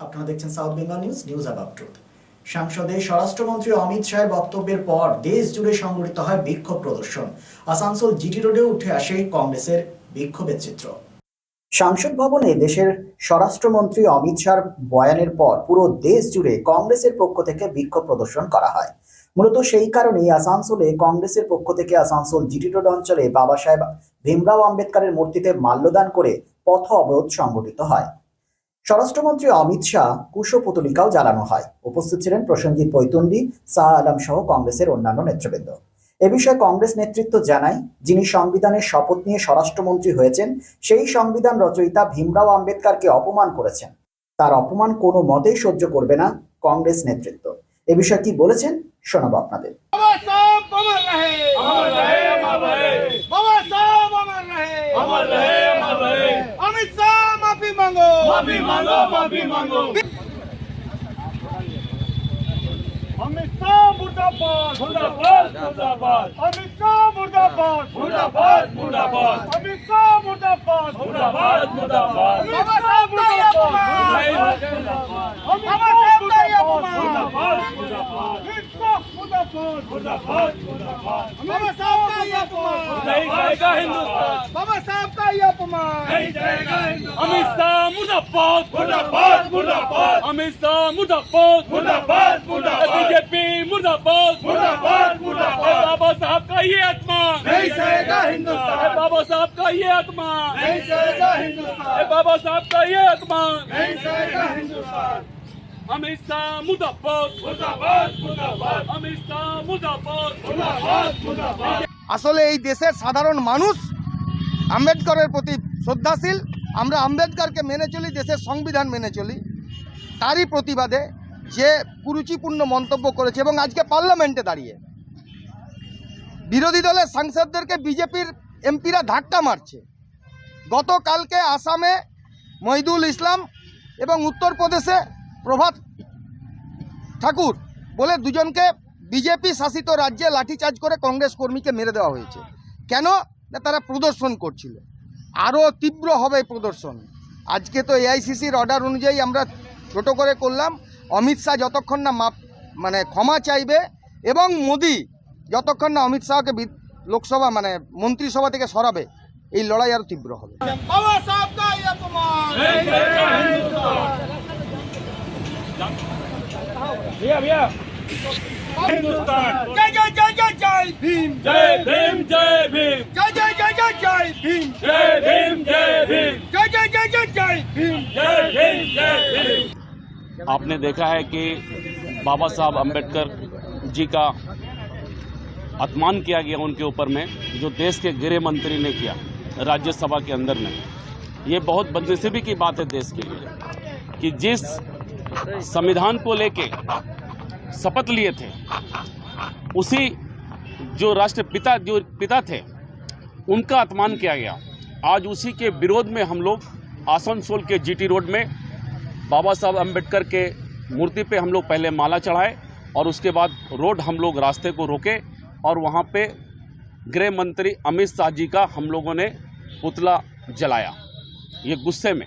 আপনারা দেখছেন south Bengal news news about truth সংসদে স্বরাষ্ট্রমন্ত্রী অমিত শাহের বক্তব্যের পর দেশ জুড়ে সংগঠিত হয় বিক্ষোভ প্রদর্শন। আসানসোল জিটি রোডে উঠে আসে কংগ্রেসের বিক্ষোভের চিত্র। সংসদ ভবনে দেশের স্বরাষ্ট্রমন্ত্রী অমিত শাহর বয়ানের পর পুরো দেশ জুড়ে কংগ্রেসের পক্ষ থেকে বিক্ষোভ প্রদর্শন করা হয়। মূলত সেই কারণেই আসানসোলে কংগ্রেসের পক্ষ থেকে আসানসোল জিটি রোড অঞ্চলে বাবা সাহেব ভীমরাও আম্বেদকরের মূর্তিতে মাল্যদান করে পথ অবরোধ সংগঠিত হয়। স্বরাষ্ট্রমন্ত্রী অমিত শাহ কুশপুতলিকাও জ্বালানো হয়। উপস্থিত ছিলেন প্রসেনজিৎ পৈতুন্ডি শাহ আলম সহ কংগ্রেসের অন্যান্য নেতৃবৃন্দ। এ বিষয়ে কংগ্রেস নেতৃত্ব জানায় যিনি সংবিধানের শপথ নিয়ে স্বরাষ্ট্রমন্ত্রী হয়েছেন সেই সংবিধান রচয়িতা ভীমরাও আম্বেদকারকে অপমান করেছেন। তার অপমান কোনো মতেই সহ্য করবে না কংগ্রেস নেতৃত্ব। এ বিষয়ে কি বলেছেন শোনাব আপনাদের। मांगो माफी मांगो माफी मांगो अमित शाह मुर्दाबाद मुर्दाबाद मुर्दाबाद अमित शाह मुर्दाबाद मुर्दाबाद मुर्दाबाद अमित शाह मुर्दाबाद मुर्दाबाद मुर्दाबाद बाबा साहब का बाबा साहब का ये अपमान। नहीं जाएगा हिंदुस्तान। बाबा साहब का ये अपमान। नहीं जाएगा अमित शाह मुर्दाबाद। मुर्दाबाद मुर्दाबाद। अमित शाह मुर्दाबाद। मुर्दाबाद मुर्दाबाद। बीजेपी मुर्दाबाद। मुर्दाबाद मुर्दाबाद। बाबा साहब का ये आत्मा नहीं सहेगा हिंदुस्तान। बाबा साहब का ये आत्मा नहीं सहेगा हिंदुस्तान। बाबा साहब का ये आत्मा नहीं सहेगा हिंदुस्तान। अमित शाह मुर्दाबाद मुर्दाबाद मुर्दाबाद अमित शाह मुर्दाबाद मुर्दाबाद मुर्दाबाद আসলে এই দেশের সাধারণ মানুষ আম্বেদকরের প্রতি শ্রদ্ধাশীল আমরা আম্বেদকরকে মেনে চলি দেশের সংবিধান মেনে চলি তারই প্রতিবাদে যে কুরুচিপূর্ণ মন্তব্য করেছে এবং আজকে পার্লামেন্টে দাঁড়িয়ে বিরোধী দলের সাংসদদেরকে বিজেপির এমপিরা ধাক্কা মারছে গতকালকে আসামে মহিদুল ইসলাম এবং উত্তরপ্রদেশে প্রভাত ঠাকুর বলে দুজনকে বিজেপি শাসিত রাজ্যে লাঠিচার্জ করে কংগ্রেস কর্মীকে মেরে দেওয়া হয়েছে। কেন? না তারা প্রদর্শন করছিল। আরও তীব্র হবে প্রদর্শন। আজকে তো এআইসিসির অর্ডার অনুযায়ী আমরা ছোট করে করলাম। অমিত শাহ যতক্ষণ না মাপ মানে ক্ষমা চাইবে এবং মোদি যতক্ষণ না অমিত শাহকে লোকসভা মানে মন্ত্রিসভা থেকে সরাবে এই লড়াই আরও তীব্র হবে। भैया भैया हिंदुस्तान जय जय जय जय जय भीम जय भीम जय भीम जय जय जय जय जय भीम जय भीम जय भीम जय जय जय जय जय भीम जय भीम जय भीम आपने देखा है कि बाबा साहब अंबेडकर जी का अपमान किया गया उनके ऊपर में, जो देश के गृह मंत्री ने किया, राज्यसभा के अंदर में। ये बहुत बदनसीबी की बात है देश के लिए कि जिस संविधान को लेके शपथ लिए थे। उसी जो राष्ट्रपिता जो पिता थे, उनका अपमान किया गया। आज उसी के विरोध में हम लोग आसनसोल के जीटी रोड में बाबा साहब अंबेडकर के मूर्ति पे हम लोग पहले माला चढ़ाए और उसके बाद रोड हम लोग रास्ते को रोके और वहाँ पे गृह मंत्री अमित शाह जी का हम लोगों ने पुतला जलाया। ये गुस्से में।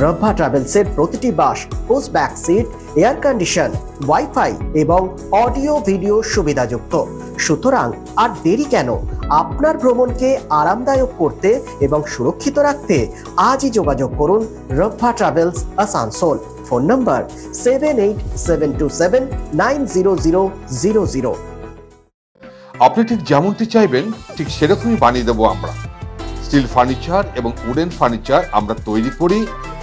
রব্বা ট্রাভেলসের প্রতিটি bus push back seat air condition wifi এবং অডিও ভিডিও সুবিধাযুক্ত। সুতরাং আর দেরি কেন? আপনার ভ্রমণকে আরামদায়ক করতে এবং সুরক্ষিত রাখতে আজই যোগাযোগ করুন Rabba travels Asansol. Phone number seven eight seven two seven nine zero zero zero zero আপনি ঠিক যেমনটি চাইবেন, ঠিক সেরকমই বানিয়ে দেবো আমরা। স্টিল ফার্নিচার এবং উডেন ফার্নিচার আমরা তৈরি করি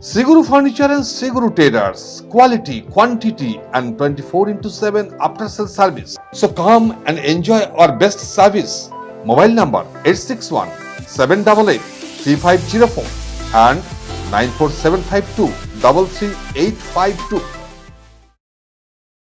Siguru Furniture and Siguru Traders, quality, quantity, and 24 into 7 after sale service. So come and enjoy our best service. Mobile number 861 788 3504 and 94752 33852.